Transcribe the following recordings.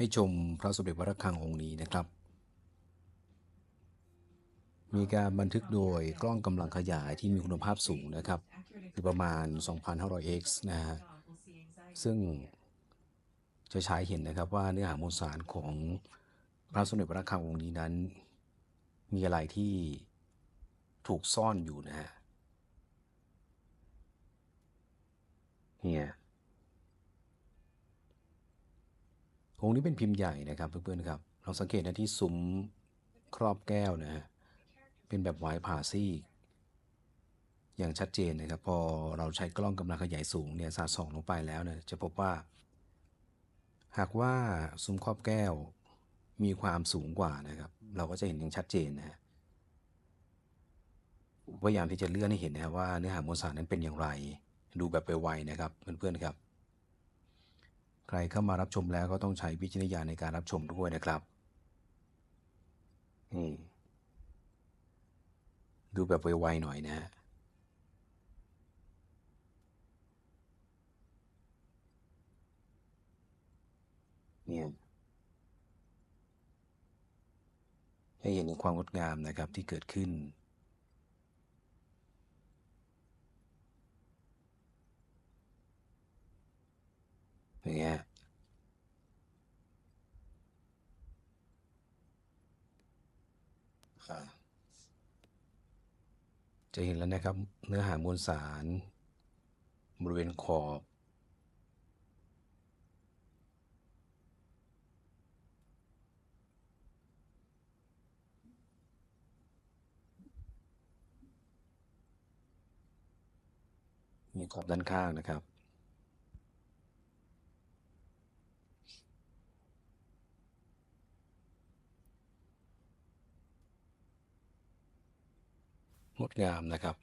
ให้ชมพระสมเด็จพระระฆังองค์นี้นะครับ มีการบันทึกโดยกล้องกำลังขยายที่มีคุณภาพสูงนะครับคือประมาณ 2,500x นะฮะซึ่งจะฉายเห็นนะครับว่าเนื้อหามวลสารของพระสมเด็จพระระฆังองค์นี้นั้น มีอะไรที่ถูกซ่อนอยู่นะฮะเนี่ย องค์นี้เป็นพิมพ์ใหญ่นะครับเพื่อนๆครับเราสังเกตนะที่ซุ้มครอบแก้วนะฮะเป็นแบบไวผ่าซี่อย่างชัดเจนนะครับ พอเราใช้กล้องกำลังขยายสูงเนี่ยสาดส่องลงไปแล้วเนี่ยจะพบว่า หากว่าซุ้มครอบแก้วมีความสูงกว่านะครับ เราก็จะเห็นอย่างชัดเจนนะฮะพยายามที่จะเลื่อนให้เห็นนะว่าเนื้อหามวลสารนั้นเป็นอย่างไร ดูแบบไปไวนะครับเพื่อนๆครับ ใครเข้ามารับชมแล้วก็ต้องใช้วิจารณญาณในการรับชมด้วยนะครับนี่ดูแบบไวๆหน่อยนะฮะเนี่ยให้เห็นถึงความงดงามนะครับที่เกิดขึ้น อย่างเงี้ยจะเห็นแล้วนะครับเนื้อหามวลสาร บริเวณขอบ มีขอบด้านข้างนะครับ งดงามนะครับ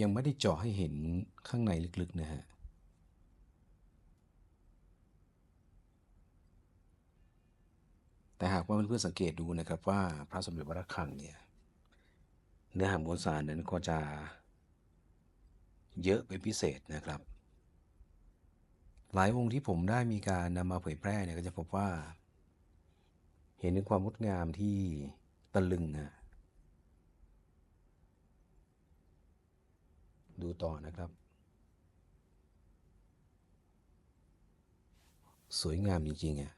ยังไม่ได้เจาะให้เห็นข้างในลึกๆนะฮะแต่หากว่าเพื่อนๆสังเกตดูนะครับว่าพระสมเด็จพระระฆังเนี่ยเนื้อหามวลสารนั้นก็จะเยอะเป็นพิเศษนะครับ หลายองค์ที่ผมได้มีการนำมาเผยแพร่เนี่ยก็จะพบว่า เห็นถึงความงดงามที่ตะลึงฮะดูต่อนะครับ สวยงามจริงๆอะ